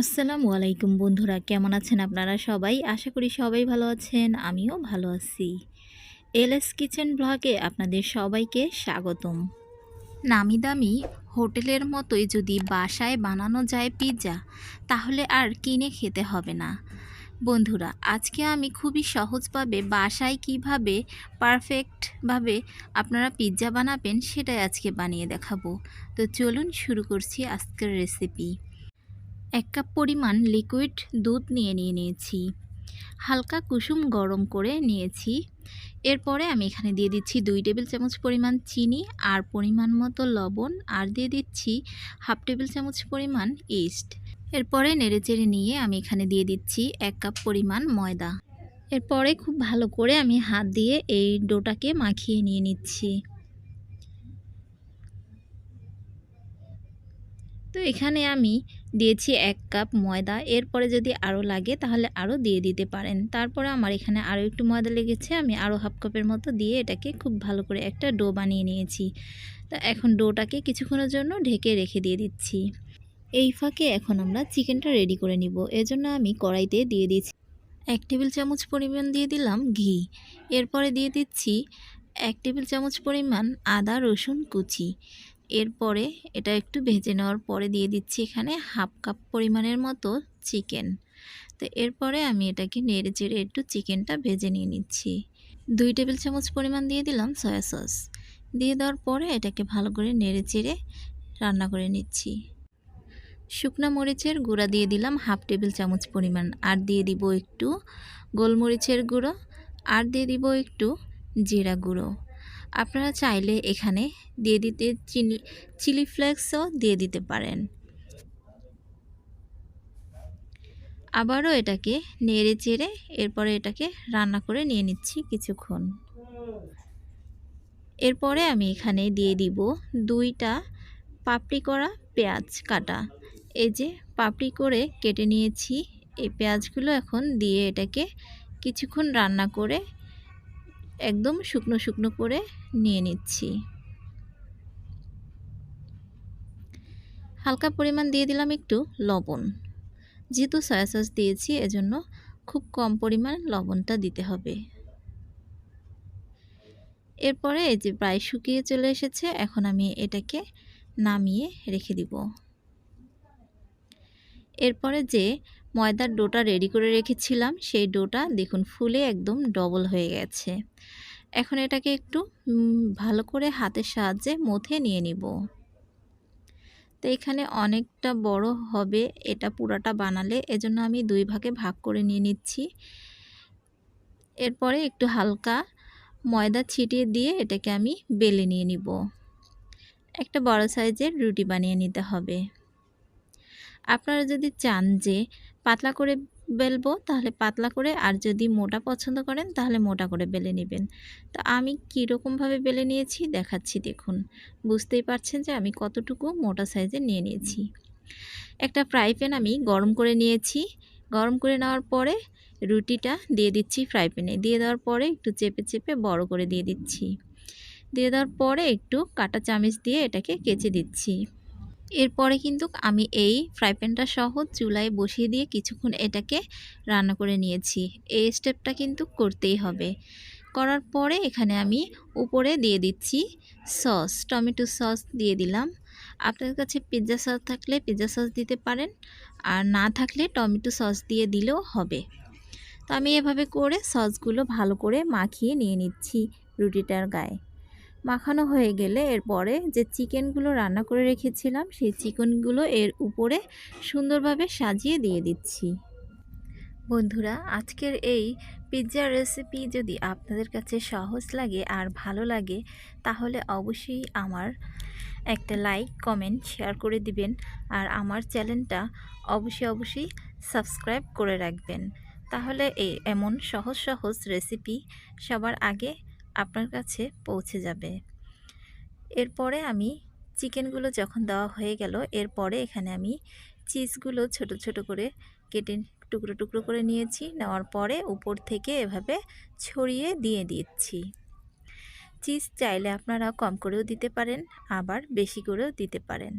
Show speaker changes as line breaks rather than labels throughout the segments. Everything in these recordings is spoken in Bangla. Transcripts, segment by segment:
আসসালামু আলাইকুম বন্ধুরা, কেমন আছেন আপনারা সবাই? আশা করি সবাই ভালো আছেন, আমিও ভালো আছি। এলএস কিচেন ব্লগে আপনাদের সবাইকে স্বাগতম। নামি দামি হোটেলের মতোই যদি বাসায় বানানো যায় পিৎজা, তাহলে আর কিনে খেতে হবে না। বন্ধুরা, আজকে আমি খুবই সহজভাবে বাসায় কীভাবে পারফেক্টভাবে আপনারা পিৎজা বানাবেন সেটাই আজকে বানিয়ে দেখাবো। তো চলুন শুরু করছি আজকের রেসিপি। এক কাপ পরিমাণ লিকুইড দুধ নিয়ে নিয়ে নিয়েছি। হালকা কুসুম গরম করে নিয়েছি। এরপরে আমি এখানে দিয়ে দিচ্ছি দুই টেবিল চামচ পরিমাণ চিনি, আর পরিমাণ মতো লবণ, আর দিয়ে দিচ্ছি হাফ টেবিল চামচ পরিমাণ ইস্ট এরপরে নেড়েচেড়ে নিয়ে আমি এখানে দিয়ে দিচ্ছি এক কাপ পরিমাণ ময়দা। এরপরে খুব ভালো করে আমি হাত দিয়ে এই ডোটাকে মাখিয়ে নিয়ে নিচ্ছি। তো এখানে আমি দিয়েছি এক কাপ ময়দা। এরপরে যদি আরও লাগে তাহলে আরও দিয়ে দিতে পারেন। তারপরে আমার এখানে আরও একটু ময়দা লেগেছে, আমি আরও হাফ কাপের মতো দিয়ে এটাকে খুব ভালো করে একটা ডো বানিয়ে নিয়েছি। তা এখন ডোটাকে কিছুক্ষণের জন্য ঢেকে রেখে দিয়ে দিচ্ছি। এই ফাঁকে এখন আমরা চিকেনটা রেডি করে নিব। এজন্য আমি কড়াইতে দিয়ে দিচ্ছি এক টেবিল চামচ পরিমাণ দিয়ে দিলাম ঘি। এরপরে দিয়ে দিচ্ছি এক টেবিল চামচ পরিমাণ আদা রসুন কুচি। এরপরে এটা একটু ভেজে নেওয়ার পরে দিয়ে দিচ্ছি এখানে হাফ কাপ পরিমাণের মতো চিকেন। তো এরপরে আমি এটাকে নেড়ে চেড়ে একটু চিকেনটা ভেজে নিয়ে নিচ্ছি। দুই টেবিল চামচ পরিমাণ দিয়ে দিলাম সয়া সস। দিয়ে দেওয়ার পরে এটাকে ভালো করে নেড়ে চেড়ে রান্না করে নিচ্ছি। শুকনা মরিচের গুঁড়া দিয়ে দিলাম হাফ টেবিল চামচ পরিমাণ। আর দিয়ে দিব একটু গোলমরিচের গুঁড়ো। আর দিয়ে দিব একটু জিরা গুঁড়ো। আপনারা চাইলে এখানে দিয়ে দিতে চিনি, চিলি ফ্লেক্সও দিয়ে দিতে পারেন। আবারও এটাকে নেড়ে চেড়ে এরপরে এটাকে রান্না করে নিয়ে নিচ্ছি কিছুক্ষণ। এরপরে আমি এখানে দিয়ে দিব দুইটা পাপড়ি করা পেঁয়াজ কাটা। এই যে পাপড়ি করে কেটে নিয়েছি, এই পেঁয়াজগুলো এখন দিয়ে এটাকে কিছুক্ষণ রান্না করে একদম শুকনো শুকনো করে নিয়ে নিচ্ছি। হালকা পরিমাণ দিয়ে দিলাম একটু লবণ। যেহেতু সয়া সস দিয়েছি, এজন্য খুব কম পরিমাণ লবণটা দিতে হবে। এরপরে এই যে প্রায় শুকিয়ে চলে এসেছে, এখন আমি এটাকে নামিয়ে রেখে দিব। এরপরে যে ময়দার ডোটা রেডি করে রেখেছিলাম, সেই ডোটা দেখুন ফুলে একদম ডবল হয়ে গেছে। এখন এটাকে একটু ভালো করে হাতের সাহায্যে মথে নিয়ে নিব। তো এখানে অনেকটা বড় হবে এটা পুরাটা বানালে, এজন্য আমি দুই ভাগে ভাগ করে নিয়ে নিচ্ছি। এরপরে একটু হালকা ময়দা ছিটিয়ে দিয়ে এটাকে আমি বেলে নিয়ে নিব। একটা বড় সাইজের রুটি বানিয়ে নিতে হবে। আপনারা যদি চান যে পাতলা করে বেলবো, তাহলে পাতলা করে, আর যদি মোটা পছন্দ করেন, তাহলে মোটা করে বেলে নেবেন। তো আমি কীরকমভাবে বেলে নিয়েছি, দেখাচ্ছি দেখুন। বুঝতেই পারছেন যে আমি কতটুকু মোটা সাইজে নিয়ে নিয়েছি। একটা ফ্রাই প্যান আমি গরম করে নিয়েছি। গরম করে নেওয়ার পরে রুটিটা দিয়ে দিচ্ছি ফ্রাই প্যানে। দিয়ে দেওয়ার পরে একটু চেপে চেপে বড় করে দিয়ে দিচ্ছি। দিয়ে দেওয়ার পরে একটু কাটা চামিচ দিয়ে এটাকে কেচে দিচ্ছি। এরপরে কিন্তু আমি এই ফ্রাই প্যানটা সহ চুলায় বসিয়ে দিয়ে কিছুক্ষণ এটাকে রান্না করে নিয়েছি। এই স্টেপটা কিন্তু করতেই হবে। করার পরে এখানে আমি উপরে দিয়ে দিচ্ছি সস, টমেটো সস দিয়ে দিলাম। আপনার কাছে পিৎজা সস থাকলে পিৎজা সস দিতে পারেন, আর না থাকলে টমেটো সস দিয়ে দিলেও হবে। তো আমি এভাবে করে সসগুলো ভালো করে মাখিয়ে নিয়ে নিচ্ছি রুটিটার গায়ে। মাখানো হয়ে গেলে এরপরে যে চিকেনগুলো রান্না করে রেখেছিলাম, সেই চিকেনগুলো এর উপরে সুন্দরভাবে সাজিয়ে দিয়ে দিচ্ছি। বন্ধুরা, আজকের এই পিৎজার রেসিপি যদি আপনাদের কাছে সহজ লাগে আর ভালো লাগে, তাহলে অবশ্যই আমার একটা লাইক কমেন্ট শেয়ার করে দিবেন আর আমার চ্যানেলটা অবশ্যই অবশ্যই সাবস্ক্রাইব করে রাখবেন। তাহলে এই এমন সহজ সহজ রেসিপি সবার আগে আপনার কাছে পৌঁছে যাবে। এরপরে আমি চিকেনগুলো যখন দেওয়া হয়ে গেল, এরপরে এখানে আমি চিজগুলো ছোট ছোট করে কেটে টুকরো টুকরো করে নিয়েছি। নেওয়ার পরে উপর থেকে এভাবে ছড়িয়ে দিয়ে দিচ্ছি। চিজ চাইলে আপনারা কম করেও দিতে পারেন, আবার বেশি করেও দিতে পারেন।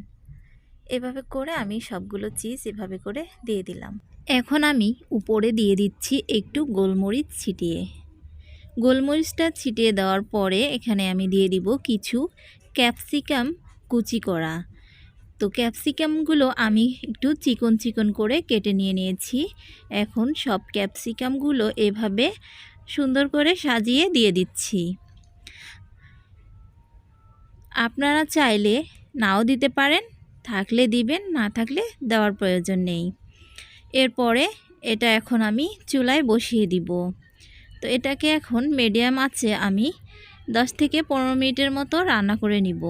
এভাবে করে আমি সবগুলো চিজ এভাবে করে দিয়ে দিলাম। এখন আমি উপরে দিয়ে দিচ্ছি একটু গোলমরিচ ছিটিয়ে। গোলমরিচটা ছিটিয়ে দেওয়ার পরে এখানে আমি দিয়ে দিব কিছু ক্যাপসিকাম কুচি করা। তো ক্যাপসিকামগুলো আমি একটু চিকন চিকন করে কেটে নিয়ে নিয়েছি। এখন সব ক্যাপসিকামগুলো এভাবে সুন্দর করে সাজিয়ে দিয়ে দিচ্ছি। আপনারা চাইলে নাও দিতে পারেন, থাকলে দিবেন, না থাকলে দেওয়ার প্রয়োজন নেই। এরপরে এটা এখন আমি চুলায় বসিয়ে দিব। তো এটাকে এখন মিডিয়াম আছে আমি দশ থেকে পনেরো মিনিটের মতো রান্না করে নিব।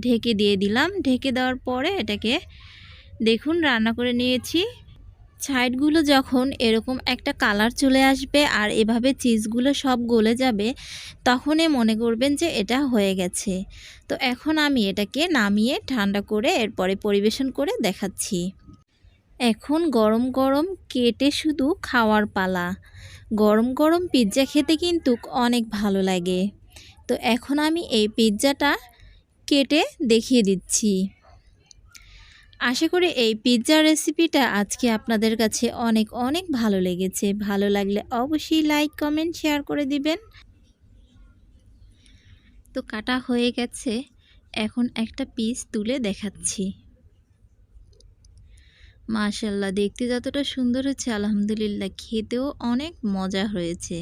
ঢেকে দিয়ে দিলাম। ঢেকে দেওয়ার পরে এটাকে দেখুন, রান্না করে নিয়েছি। সাইডগুলো যখন এরকম একটা কালার চলে আসবে আর এভাবে চিজগুলো সব গলে যাবে, তখনই মনে করবেন যে এটা হয়ে গেছে। তো এখন আমি এটাকে নামিয়ে ঠান্ডা করে এরপরে পরিবেশন করে দেখাচ্ছি। এখন গরম গরম কেটে শুধু খাওয়ার পালা। গরম গরম পিৎজা খেতে কিন্তু অনেক ভালো লাগে। তো এখন আমি এই পিৎজাটা কেটে দেখিয়ে দিচ্ছি। আশা করি এই পিৎজার রেসিপিটা আজকে আপনাদের কাছে অনেক অনেক ভালো লেগেছে। ভালো লাগলে অবশ্যই লাইক, কমেন্ট, শেয়ার করে দিবেন। তো কাটা হয়ে গেছে। এখন একটা পিস তুলে দেখাচ্ছি। মাশাল্লাহ দেখতে যতটা সুন্দর হচ্ছে আলহামদুলিল্লাহ খেতেও অনেক মজা হয়েছে।